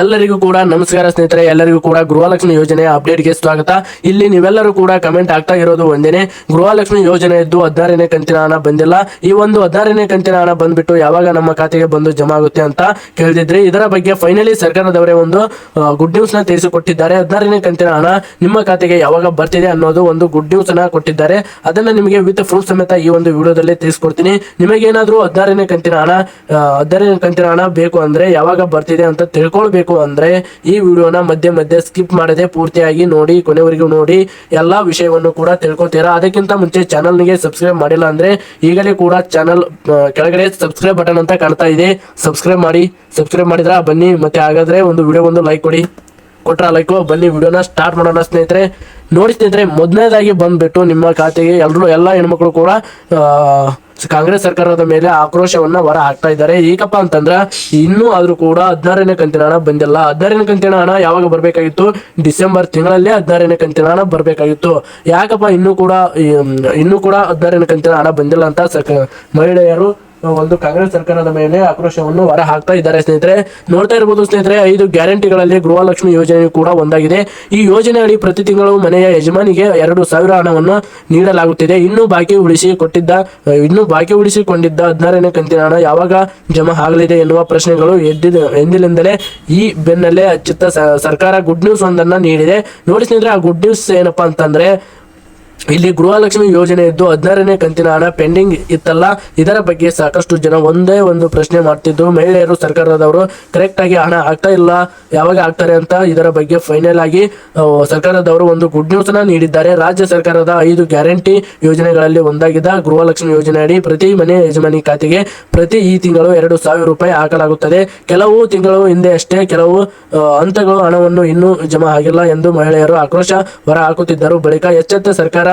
ಎಲ್ಲರಿಗೂ ಕೂಡ ನಮಸ್ಕಾರ ಸ್ನೇಹಿತರೆ, ಎಲ್ಲರಿಗೂ ಕೂಡ ಗೃಹಲಕ್ಷ್ಮಿ ಅಪ್ಡೇಟ್ ಅಪ್ಡೇಟ್ಗೆ ಸ್ವಾಗತ. ಇಲ್ಲಿ ನೀವೆಲ್ಲರೂ ಕೂಡ ಕಮೆಂಟ್ ಆಗ್ತಾ ಇರೋದು ಒಂದೇನೆ, ಗೃಹಲಕ್ಷ್ಮಿ ಯೋಜನೆ ಇದ್ದು ಹದಿನಾರನೇ ಕಂತಿನ ಹಣ ಬಂದಿಲ್ಲ. ಈ ಒಂದು ಹದಿನಾರನೇ ಕಂತಿನ ಹಣ ಬಂದ್ಬಿಟ್ಟು ಯಾವಾಗ ನಮ್ಮ ಖಾತೆಗೆ ಬಂದು ಜಮಾ ಆಗುತ್ತೆ ಅಂತ ಕೇಳಿದ್ರಿ ಇದರ ಬಗ್ಗೆ ಫೈನಲಿ ಸರ್ಕಾರದವರೇ ಒಂದು ಗುಡ್ ನ್ಯೂಸ್ನ ತಿಳಿಸಿಕೊಟ್ಟಿದ್ದಾರೆ. ಹದಿನಾರನೇ ಕಂತಿನ ಹಣ ನಿಮ್ಮ ಖಾತೆಗೆ ಯಾವಾಗ ಬರ್ತಿದೆ ಅನ್ನೋದು ಒಂದು ಗುಡ್ ನ್ಯೂಸ್ ಅನ್ನ ಕೊಟ್ಟಿದ್ದಾರೆ. ಅದನ್ನ ನಿಮಗೆ ವಿತ್ ಪ್ರೂಫ್ ಸಮೇತ ಈ ಒಂದು ವಿಡಿಯೋದಲ್ಲಿ ತಿಳಿಸ್ಕೊಡ್ತೀನಿ. ನಿಮಗೇನಾದ್ರೂ ಹದಿನಾರನೇ ಕಂತಿನ ಹಣ ಹದಿನಾರನೇ ಕಂತಿನ ಹಣ ಬೇಕು ಅಂದ್ರೆ ಯಾವಾಗ ಬರ್ತಿದೆ ಅಂತ ತಿಳ್ಕೊಳ್ಬೇಕು. ಅಂದ್ರೆ ಈ ವಿಡಿಯೋನ ಮಧ್ಯೆ ಮಧ್ಯೆ ಸ್ಕಿಪ್ ಮಾಡದೆ ಪೂರ್ತಿಯಾಗಿ ನೋಡಿ, ಕೊನೆವರೆಗೂ ನೋಡಿ, ಎಲ್ಲಾ ವಿಷಯವನ್ನು ಕೂಡ ತಿಳ್ಕೊತೀರಾ? ಅದಕ್ಕಿಂತ ಮುಂಚೆ ಚಾನಲ್ಗೆ ಸಬ್ಸ್ಕ್ರೈಬ್ ಮಾಡಿಲ್ಲ ಅಂದ್ರೆ ಈಗಲೇ ಕೂಡ ಚಾನಲ್ ಕೆಳಗಡೆ ಸಬ್ಸ್ಕ್ರೈಬ್ ಬಟನ್ ಅಂತ ಕಾಣ್ತಾ ಇದೆ. ಸಬ್ಸ್ಕ್ರೈಬ್ ಮಾಡಿ, ಸಬ್ಸ್ಕ್ರೈಬ್ ಮಾಡಿದ್ರ? ಬನ್ನಿ, ಮತ್ತೆ ಹಾಗಾದ್ರೆ ಒಂದು ವಿಡಿಯೋ ಒಂದು ಲೈಕ್ ಕೊಡಿ. ಕೊಟ್ರ ಲೈಕು ಬನ್ನಿ, ವಿಡಿಯೋನ ಸ್ಟಾರ್ಟ್ ಮಾಡೋಣ ಸ್ನೇಹಿತರೆ. ನೋಡಿ ಸ್ನೇಹಿತರೆ, ಮೊದಲನೇದಾಗಿ ಬಂದ್ಬಿಟ್ಟು ನಿಮ್ಮ ಖಾತೆಗೆ ಎಲ್ಲರೂ ಎಲ್ಲ ಹೆಣ್ಮಕ್ಳು ಕೂಡ ಕಾಂಗ್ರೆಸ್ ಸರ್ಕಾರದ ಮೇಲೆ ಆಕ್ರೋಶವನ್ನ ಹೊರ ಹಾಕ್ತಾ ಇದ್ದಾರೆ. ಈಗಪ್ಪ ಅಂತಂದ್ರೆ, ಇನ್ನೂ ಆದ್ರೂ ಕೂಡ ಹದಿನಾರನೇ ಕಂತಿನ ಹಣ ಬಂದಿಲ್ಲ. ಹದಿನಾರನೇ ಕಂತಿನ ಹಣ ಯಾವಾಗ ಬರಬೇಕಾಗಿತ್ತು? ಡಿಸೆಂಬರ್ ತಿಂಗಳಲ್ಲೇ ಹದಿನಾರನೇ ಕಂತಿನ ಹಣ ಬರಬೇಕಾಗಿತ್ತು. ಯಾಕಪ್ಪ, ಇನ್ನೂ ಕೂಡ ಇನ್ನೂ ಕೂಡ ಹದಿನಾರನೇ ಕಂತಿನ ಹಣ ಬಂದಿಲ್ಲ ಅಂತ ಮಹಿಳೆಯರು ಒಂದು ಕಾಂಗ್ರೆಸ್ ಸರ್ಕಾರದ ಮೇಲೆ ಆಕ್ರೋಶವನ್ನು ಹೊರ ಹಾಕ್ತಾ ಇದ್ದಾರೆ ಸ್ನೇಹಿತರೆ. ನೋಡ್ತಾ ಇರಬಹುದು ಸ್ನೇಹಿತರೆ, ಐದು ಗ್ಯಾರಂಟಿಗಳಲ್ಲಿ ಗೃಹಲಕ್ಷ್ಮಿ ಯೋಜನೆ ಕೂಡ ಒಂದಾಗಿದೆ. ಈ ಯೋಜನೆ ಅಡಿ ಪ್ರತಿ ತಿಂಗಳು ಮನೆಯ ಯಜಮಾನಿಗೆ ಎರಡು ಸಾವಿರ ಹಣವನ್ನು ನೀಡಲಾಗುತ್ತಿದೆ. ಇನ್ನು ಬಾಕಿ ಉಳಿಸಿ ಕೊಟ್ಟಿದ್ದ ಇನ್ನು ಬಾಕಿ ಉಳಿಸಿಕೊಂಡಿದ್ದ ಹದಿನಾರನೇ ಕಂತಿನ ಹಣ ಯಾವಾಗ ಜಮಾ ಆಗಲಿದೆ ಎನ್ನುವ ಪ್ರಶ್ನೆಗಳು ಎದ್ದಿದ, ಎಂದಿನಿಂದಲೇ ಈ ಬೆನ್ನಲ್ಲೇ ಅಚ್ಚುತ್ತ ಸರ್ಕಾರ ಗುಡ್ ನ್ಯೂಸ್ ಒಂದನ್ನ ನೀಡಿದೆ. ನೋಡಿ ಸ್ನೇಹಿತರೆ, ಆ ಗುಡ್ ನ್ಯೂಸ್ ಏನಪ್ಪಾ ಅಂತಂದ್ರೆ ಇಲ್ಲಿ ಗೃಹಲಕ್ಷ್ಮಿ ಯೋಜನೆ ಇದ್ದು ಹದಿನಾರನೇ ಕಂತಿನ ಹಣ ಪೆಂಡಿಂಗ್ ಇತ್ತಲ್ಲ, ಇದರ ಬಗ್ಗೆ ಸಾಕಷ್ಟು ಜನ ಒಂದೇ ಒಂದು ಪ್ರಶ್ನೆ ಮಾಡ್ತಿದ್ದು ಮಹಿಳೆಯರು ಸರ್ಕಾರದವರು ಕರೆಕ್ಟ್ ಆಗಿ ಹಣ ಆಗ್ತಾ ಇಲ್ಲ, ಯಾವಾಗ ಆಗ್ತಾರೆ ಅಂತ ಇದರ ಬಗ್ಗೆ ಫೈನಲ್ ಆಗಿ ಸರ್ಕಾರದವರು ಒಂದು ಗುಡ್ ನ್ಯೂಸ್ನ ನೀಡಿದ್ದಾರೆ. ರಾಜ್ಯ ಸರ್ಕಾರದ ಐದು ಗ್ಯಾರಂಟಿ ಯೋಜನೆಗಳಲ್ಲಿ ಒಂದಾಗಿದ್ದ ಗೃಹಲಕ್ಷ್ಮಿ ಯೋಜನೆ ಅಡಿ ಪ್ರತಿ ಮನೆ ಯಜಮಾನಿ ಖಾತೆಗೆ ಪ್ರತಿ ಈ ತಿಂಗಳು ಎರಡು ಸಾವಿರ ರೂಪಾಯಿ ಹಾಕಲಾಗುತ್ತದೆ. ಕೆಲವು ತಿಂಗಳು ಹಿಂದೆ ಅಷ್ಟೇ, ಕೆಲವು ಹಂತಗಳು ಹಣವನ್ನು ಇನ್ನೂ ಜಮಾ ಆಗಿಲ್ಲ ಎಂದು ಮಹಿಳೆಯರು ಆಕ್ರೋಶ ಹೊರ ಹಾಕುತ್ತಿದ್ದರು ಬಳಿಕ ಎಚ್ಚೆತ್ತ ಸರ್ಕಾರ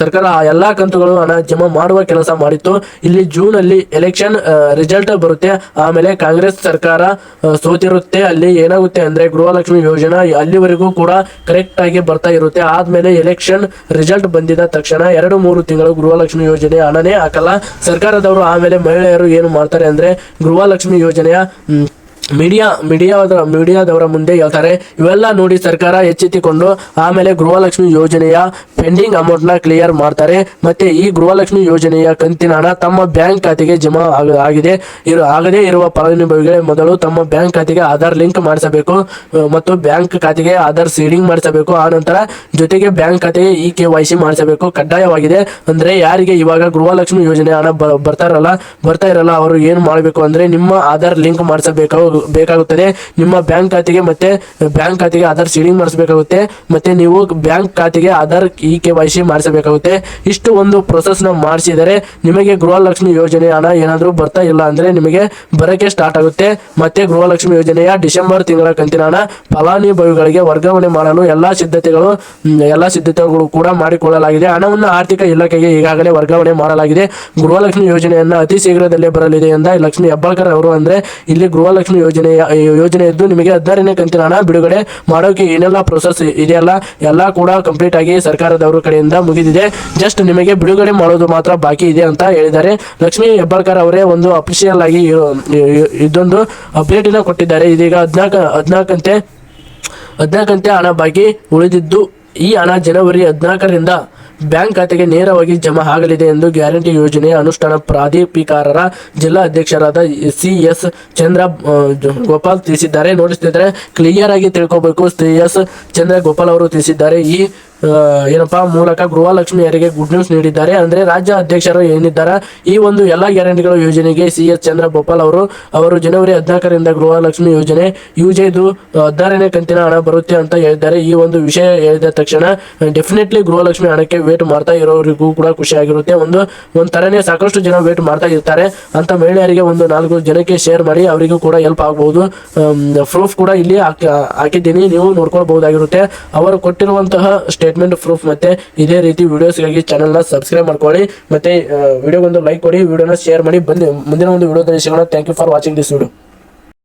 ಸರ್ಕಾರ ಆ ಎಲ್ಲಾ ಕಂತುಗಳು ಹಣ ಜಮಾ ಮಾಡುವ ಕೆಲಸ ಮಾಡಿತ್ತು. ಇಲ್ಲಿ ಜೂನ್ ಅಲ್ಲಿ ಎಲೆಕ್ಷನ್ ರಿಸಲ್ಟ್ ಬರುತ್ತೆ. ಆಮೇಲೆ ಕಾಂಗ್ರೆಸ್ ಸರ್ಕಾರ ಸೋತಿರುತ್ತೆ. ಅಲ್ಲಿ ಏನಾಗುತ್ತೆ ಅಂದ್ರೆ ಗೃಹಲಕ್ಷ್ಮಿ ಯೋಜನಾ ಅಲ್ಲಿವರೆಗೂ ಕೂಡ ಕರೆಕ್ಟ್ ಆಗಿ ಬರ್ತಾ ಇರುತ್ತೆ. ಆದ್ಮೇಲೆ ಎಲೆಕ್ಷನ್ ರಿಸಲ್ಟ್ ಬಂದಿದ ತಕ್ಷಣ ಎರಡು ಮೂರು ತಿಂಗಳು ಗೃಹಲಕ್ಷ್ಮಿ ಯೋಜನೆ ಹಣನೇ ಹಾಕಲ್ಲ. ಸರ್ಕಾರದವರು ಆಮೇಲೆ ಮಹಿಳೆಯರು ಏನು ಮಾಡ್ತಾರೆ ಅಂದ್ರೆ ಗೃಹಲಕ್ಷ್ಮಿ ಯೋಜನೆಯ ಮೀಡಿಯಾ ಮೀಡಿಯಾದ ಮೀಡಿಯಾದವರ ಮುಂದೆ ಹೇಳ್ತಾರೆ, ಇವೆಲ್ಲ ನೋಡಿ ಸರ್ಕಾರ ಎಚ್ಚೆತ್ತಿಕೊಂಡು ಆಮೇಲೆ ಗೃಹಲಕ್ಷ್ಮಿ ಯೋಜನೆಯ ಪೆಂಡಿಂಗ್ ಅಮೌಂಟ್ನ ಕ್ಲಿಯರ್ ಮಾಡ್ತಾರೆ. ಮತ್ತೆ ಈ ಗೃಹಲಕ್ಷ್ಮಿ ಯೋಜನೆಯ ಕಂತಿನ ಹಣ ತಮ್ಮ ಬ್ಯಾಂಕ್ ಖಾತೆಗೆ ಜಮಾ ಆಗ- ಆಗಿದೆ. ಇರು, ಆಗದೇ ಇರುವ ಫಲಾನುಭವಿಗಳೇ ಮೊದಲು ತಮ್ಮ ಬ್ಯಾಂಕ್ ಖಾತೆಗೆ ಆಧಾರ್ ಲಿಂಕ್ ಮಾಡಿಸಬೇಕು ಮತ್ತು ಬ್ಯಾಂಕ್ ಖಾತೆಗೆ ಆಧಾರ್ ಸೀಡಿಂಗ್ ಮಾಡಿಸಬೇಕು. ಆ ನಂತರ ಜೊತೆಗೆ ಬ್ಯಾಂಕ್ ಖಾತೆಗೆ ಇ ಕೆ ವೈ ಸಿ ಮಾಡಿಸಬೇಕು. ಕಡ್ಡಾಯವಾಗಿದೆ. ಅಂದ್ರೆ ಯಾರಿಗೆ ಇವಾಗ ಗೃಹಲಕ್ಷ್ಮಿ ಯೋಜನೆ ಹಣ ಬ- ಬರ್ತಾ ಇರಲ್ಲ ಬರ್ತಾ ಇರಲ್ಲ, ಅವರು ಏನು ಮಾಡಬೇಕು ಅಂದ್ರೆ ನಿಮ್ಮ ಆಧಾರ್ ಲಿಂಕ್ ಮಾಡಿಸಬೇಕು. ಬೇಕಾಗುತ್ತದೆ. ನಿಮ್ಮ ಬ್ಯಾಂಕ್ ಖಾತೆಗೆ ಮತ್ತೆ ಬ್ಯಾಂಕ್ ಖಾತೆಗೆ ಆಧಾರ್ ಸೀಡಿಂಗ್ ಮಾಡಿಸಬೇಕಾಗುತ್ತೆ. ಮತ್ತೆ ನೀವು ಬ್ಯಾಂಕ್ ಖಾತೆಗೆ Aadhaar E K Y C ಮಾಡಿಸಬೇಕಾಗುತ್ತೆ. ಇಷ್ಟು ಒಂದು ಪ್ರೊಸೆಸ್ನ ಮಾಡಿಸಿದರೆ ನಿಮಗೆ ಗೃಹಲಕ್ಷ್ಮಿ ಯೋಜನೆ ಹಣ ಏನಾದರೂ ಬರ್ತಾ ಇಲ್ಲ ಅಂದ್ರೆ ನಿಮಗೆ ಬರಕ್ಕೆ ಸ್ಟಾರ್ಟ್ ಆಗುತ್ತೆ. ಮತ್ತೆ ಗೃಹಲಕ್ಷ್ಮಿ ಯೋಜನೆಯ ಡಿಸೆಂಬರ್ ತಿಂಗಳ ಕಂತಿನ ಹಣ ಫಲಾನುಭವಿಗಳಿಗೆ ವರ್ಗಾವಣೆ ಮಾಡಲು ಎಲ್ಲಾ ಸಿದ್ಧತೆಗಳು ಎಲ್ಲ ಎಲ್ಲಾ ಸಿದ್ಧತೆಗಳು ಕೂಡ ಮಾಡಿಕೊಳ್ಳಲಾಗಿದೆ. ಹಣವನ್ನು ಆರ್ಥಿಕ ಇಲಾಖೆಗೆ ಈಗಾಗಲೇ ವರ್ಗಾವಣೆ ಮಾಡಲಾಗಿದೆ. ಗೃಹಲಕ್ಷ್ಮಿ ಯೋಜನೆಯನ್ನು ಅತಿ ಶೀಘ್ರದಲ್ಲೇ ಬರಲಿದೆ ಎಂದ ಲಕ್ಷ್ಮಿ ಹೆಬ್ಬಾಳ್ಕರ್ ಅವರು ಅಂದ್ರೆ ಇಲ್ಲಿ ಗೃಹಲಕ್ಷ್ಮಿ ಯೋಜನೆಯ ಈ ಯೋಜನೆ ಇದ್ದು ನಿಮಗೆ ಹದಿನಾರನೇ ಕಂತಿನ ಹಣ ಬಿಡುಗಡೆ ಮಾಡೋಕೆ ಏನೆಲ್ಲ ಪ್ರೊಸೆಸ್ ಇದೆಯಲ್ಲ ಎಲ್ಲ ಕೂಡ ಕಂಪ್ಲೀಟ್ ಆಗಿ ಸರ್ಕಾರದವರ ಕಡೆಯಿಂದ ಮುಗಿದಿದೆ. ಜಸ್ಟ್ ನಿಮಗೆ ಬಿಡುಗಡೆ ಮಾಡೋದು ಮಾತ್ರ ಬಾಕಿ ಇದೆ ಅಂತ ಹೇಳಿದ್ದಾರೆ. ಲಕ್ಷ್ಮಿ ಹೆಬ್ಬಾಳ್ಕರ್ ಅವರೇ ಒಂದು ಅಫಿಷಿಯಲ್ ಆಗಿ ಇದೊಂದು ಅಪ್ಡೇಟ್ ಕೊಟ್ಟಿದ್ದಾರೆ. ಇದೀಗ ಹದಿನಾಲ್ಕು, ಹದಿನಾಲ್ಕಂತೆ ಹದಿನಾಲ್ಕಂತೆ ಹಣ ಬಾಕಿ ಉಳಿದಿದ್ದು ಈ ಹಣ ಜನವರಿ ಹದಿನಾಲ್ಕರಿಂದ ಬ್ಯಾಂಕ್ ಖಾತೆಗೆ ನೇರವಾಗಿ ಜಮಾ ಆಗಲಿದೆ ಎಂದು ಗ್ಯಾರಂಟಿ ಯೋಜನೆಯ ಅನುಷ್ಠಾನ ಪ್ರಾಧಿಕಾರರ ಜಿಲ್ಲಾ ಅಧ್ಯಕ್ಷರಾದ ಸಿ ಎಸ್ ಚಂದ್ರ ಗೋಪಾಲ್ ತಿಳಿಸಿದ್ದಾರೆ. ನೋಡಿಸ್ತಿದ್ರೆ ಕ್ಲಿಯರ್ ಆಗಿ ತಿಳ್ಕೊಬೇಕು ಸಿ ಎಸ್ ಚಂದ್ರ ಗೋಪಾಲ್ ಅವರು ತಿಳಿಸಿದ್ದಾರೆ. ಈ ಏನಪ್ಪಾ, ಮೂಲಕ ಗೃಹಲಕ್ಷ್ಮಿ ಅವರಿಗೆ ಗುಡ್ ನ್ಯೂಸ್ ನೀಡಿದ್ದಾರೆ. ಅಂದ್ರೆ ರಾಜ್ಯ ಅಧ್ಯಕ್ಷರು ಏನಿದ್ದಾರೆ, ಈ ಒಂದು ಎಲ್ಲಾ ಗ್ಯಾರಂಟಿಗಳ ಯೋಜನೆಗೆ ಸಿ ಎಸ್ ಚಂದ್ರ ಗೋಪಾಲ್ ಅವರು ಅವರು ಜನವರಿ ಹದಿನಾಲ್ಕರಿಂದ ಗೃಹಲಕ್ಷ್ಮಿ ಯೋಜನೆ ಯುಜೆದು ಹದಿನಾರನೇ ಕಂತಿನ ಹಣ ಬರುತ್ತೆ ಅಂತ ಹೇಳಿದ್ದಾರೆ. ಈ ಒಂದು ವಿಷಯ ಹೇಳಿದ ತಕ್ಷಣ ಡೆಫಿನೆಟ್ಲಿ ಗೃಹಲಕ್ಷ್ಮಿ ಹಣಕ್ಕೆ ವೇಟ್ ಮಾಡ್ತಾ ಇರೋರಿಗೂ ಕೂಡ ಖುಷಿ ಆಗಿರುತ್ತೆ. ಒಂದು, ಒಂದ್ ತರನೇ ಸಾಕಷ್ಟು ಜನ ವೇಟ್ ಮಾಡ್ತಾ ಇರ್ತಾರೆ ಅಂತ ಮಹಿಳೆಯರಿಗೆ ಒಂದು ನಾಲ್ಕು ಜನಕ್ಕೆ ಶೇರ್ ಮಾಡಿ ಅವರಿಗೂ ಕೂಡ ಹೆಲ್ಪ್ ಆಗಬಹುದು ಪ್ರೂಫ್ ಕೂಡ ಇಲ್ಲಿ ಹಾಕಿದ್ದೀನಿ. ನೀವು ನೋಡ್ಕೊಳ್ಬಹುದಾಗಿರುತ್ತೆ. ಅವರು ಕೊಟ್ಟಿರುವಂತಹ ಸ್ಟೇಟ್ಮೆಂಟ್ ಪ್ರೂಫ್ ಮತ್ತೆ ಇದೇ ರೀತಿ ವಿಡಿಯೋಸ್ಗಾಗಿ ಚಾನಲ್ನ ಸಬ್ಸ್ಕ್ರೈಬ್ ಮಾಡ್ಕೊಳ್ಳಿ. ಮತ್ತೆ ವಿಡಿಯೋಗೊಂದು ಲೈಕ್ ಕೊಡಿ ವಿಡಿಯೋನ ಶೇರ್ ಮಾಡಿ ಬಂದು ಮುಂದಿನ ಒಂದು ವಿಡಿಯೋದಲ್ಲಿ ಸಿಗೋಣ. Thank you for watching this video